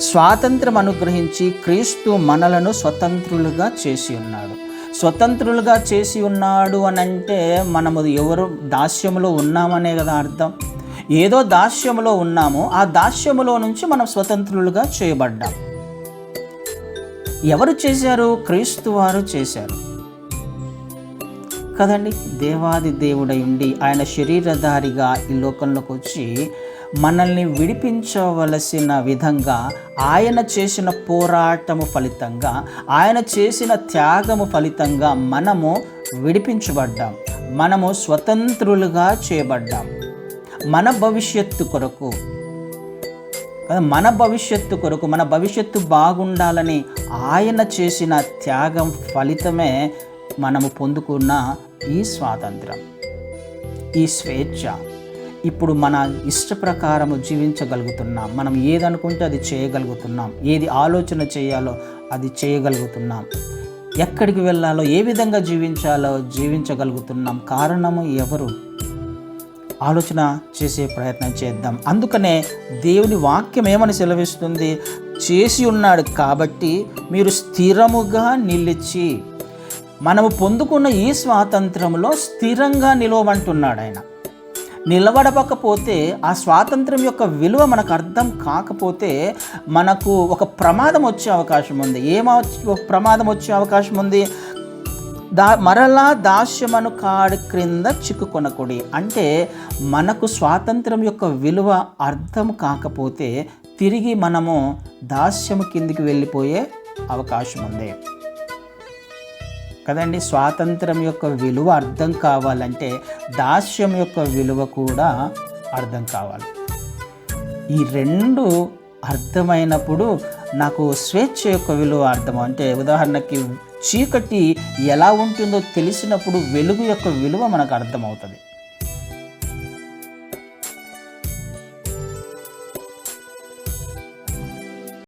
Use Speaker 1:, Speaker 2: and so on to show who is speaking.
Speaker 1: స్వాతంత్రం అనుగ్రహించి క్రీస్తు మనలను స్వతంత్రులుగా చేసి ఉన్నాడు. స్వతంత్రులుగా చేసి ఉన్నాడు అని అంటే మనము ఎవరు దాస్యములో ఉన్నామనే కదా అర్థం. ఏదో దాస్యములో ఉన్నాము ఆ దాస్యములో నుంచి మనం స్వతంత్రులుగా చేయబడ్డాం. ఎవరు చేశారు? క్రీస్తు వారు చేశారు. కదండి? దేవాది దేవుడై ఉండి ఆయన శరీరధారిగా ఈ లోకంలోకి వచ్చి మనల్ని విడిపించవలసిన విధంగా ఆయన చేసిన పోరాటము ఫలితంగా ఆయన చేసిన త్యాగము ఫలితంగా మనము విడిపించబడ్డాం. మనము స్వతంత్రులుగా చేయబడ్డాం. మన భవిష్యత్తు కొరకు. మన భవిష్యత్తు కొరకు మన భవిష్యత్తు బాగుండాలని ఆయన చేసిన త్యాగం ఫలితమే మనము పొందుకున్న ఈ స్వాతంత్రం ఈ స్వేచ్ఛ. ఇప్పుడు మన ఇష్ట ప్రకారము జీవించగలుగుతున్నాం. మనం ఏదనుకుంటే అది చేయగలుగుతున్నాం. ఏది ఆలోచన చేయాలో అది చేయగలుగుతున్నాం. ఎక్కడికి వెళ్ళాలో ఏ విధంగా జీవించాలో జీవించగలుగుతున్నాం. కారణము ఎవరు? ఆలోచన చేసే ప్రయత్నం చేద్దాం. అందుకనే దేవుని వాక్యం ఏమని సెలవిస్తుంది? చేసి ఉన్నాడు కాబట్టి మీరు స్థిరముగా నిలిచి మనము పొందుకున్న ఈ స్వాతంత్రంలో స్థిరంగా నిలవమంటున్నాడు ఆయన నిలబడకపోతే ఆ స్వాతంత్రం యొక్క విలువ మనకు అర్థం కాకపోతే మనకు ఒక ప్రమాదం వచ్చే అవకాశం ఉంది. ఏమ ప్రమాదం వచ్చే అవకాశం ఉంది? దా మరలా దాస్యమను కాడి క్రింద చిక్కుకొనకుడి. అంటే మనకు స్వాతంత్రం యొక్క విలువ అర్థం కాకపోతే తిరిగి మనము దాస్యము కిందికి వెళ్ళిపోయే అవకాశం ఉంది. కదండి? స్వాతంత్రం యొక్క విలువ అర్థం కావాలంటే దాస్యం యొక్క విలువ కూడా అర్థం కావాలి. ఈ రెండు అర్థమైనప్పుడు నాకు స్వేచ్ఛ యొక్క విలువ అర్థం. అంటే ఉదాహరణకి చీకటి ఎలా ఉంటుందో తెలిసినప్పుడు వెలుగు యొక్క విలువ మనకు అర్థమవుతుంది.